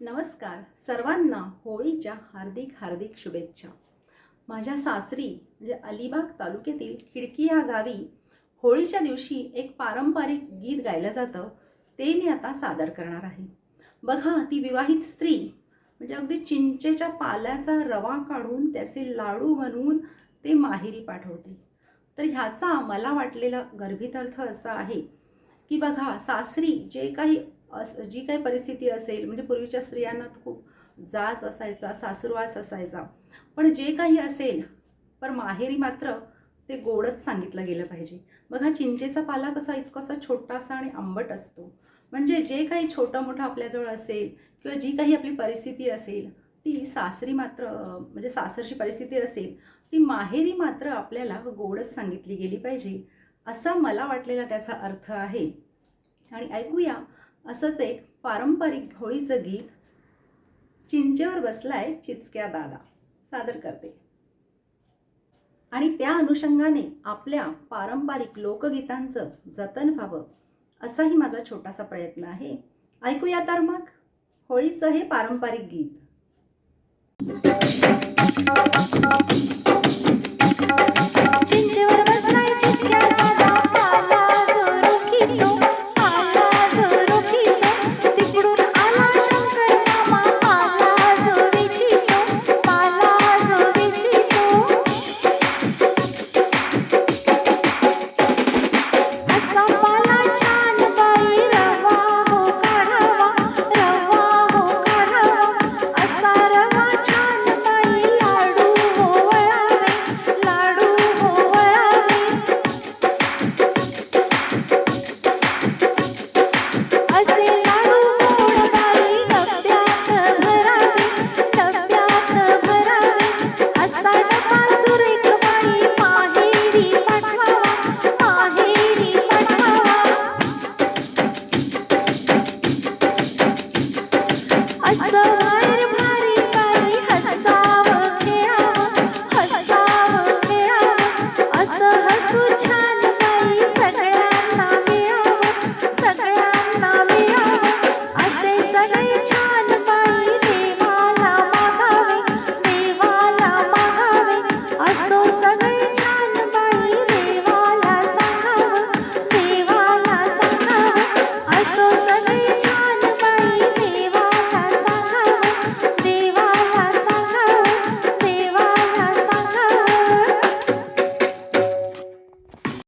नमस्कार. सर्वांना होळीच्या हार्दिक हार्दिक शुभेच्छा. माझ्या सासरी म्हणजे अलिबाग तालुक्यातील खिडकी या गावी होळीच्या दिवशी एक पारंपरिक गीत गायलं जातं. ते मी आता सादर करणार आहे. बघा ती विवाहित स्त्री म्हणजे अगदी चिंचेच्या पाल्याचा रवा काढून त्याचे लाडू बनवून ते माहेरी पाठवते. तर ह्याचा मला वाटलेला गर्भित अर्थ असा आहे की बघा सासरी जे काही अस जी काही परिस्थिती असेल म्हणजे पूर्वीच्या स्त्रियांना खूप जाच असायचा सासूरवास असायचा. पण जे काही असेल पण माहेरी मात्र ते गोडच सांगितलं गेलं पाहिजे. बघा चिंचेचा पाला कसा इतकासा छोटासा आणि आंबट असतो. म्हणजे जे काही छोटं मोठं आपल्याजवळ असेल किंवा जी काही आपली परिस्थिती असेल ती सासरी मात्र म्हणजे सासरची परिस्थिती असेल ती माहेरी मात्र आपल्याला गोडच सांगितली गेली पाहिजे असा मला वाटलेला त्याचा अर्थ आहे. आणि ऐकूया असंच एक पारंपरिक होळीचं गीत चिंचेवर बसलाय चिचक्या दादा. सादर करते. आणि त्या अनुषंगाने आपल्या पारंपरिक लोकगीतांचं जतन व्हावं असाही माझा छोटासा प्रयत्न आहे. ऐकूया तर मग होळीचं हे पारंपरिक गीत.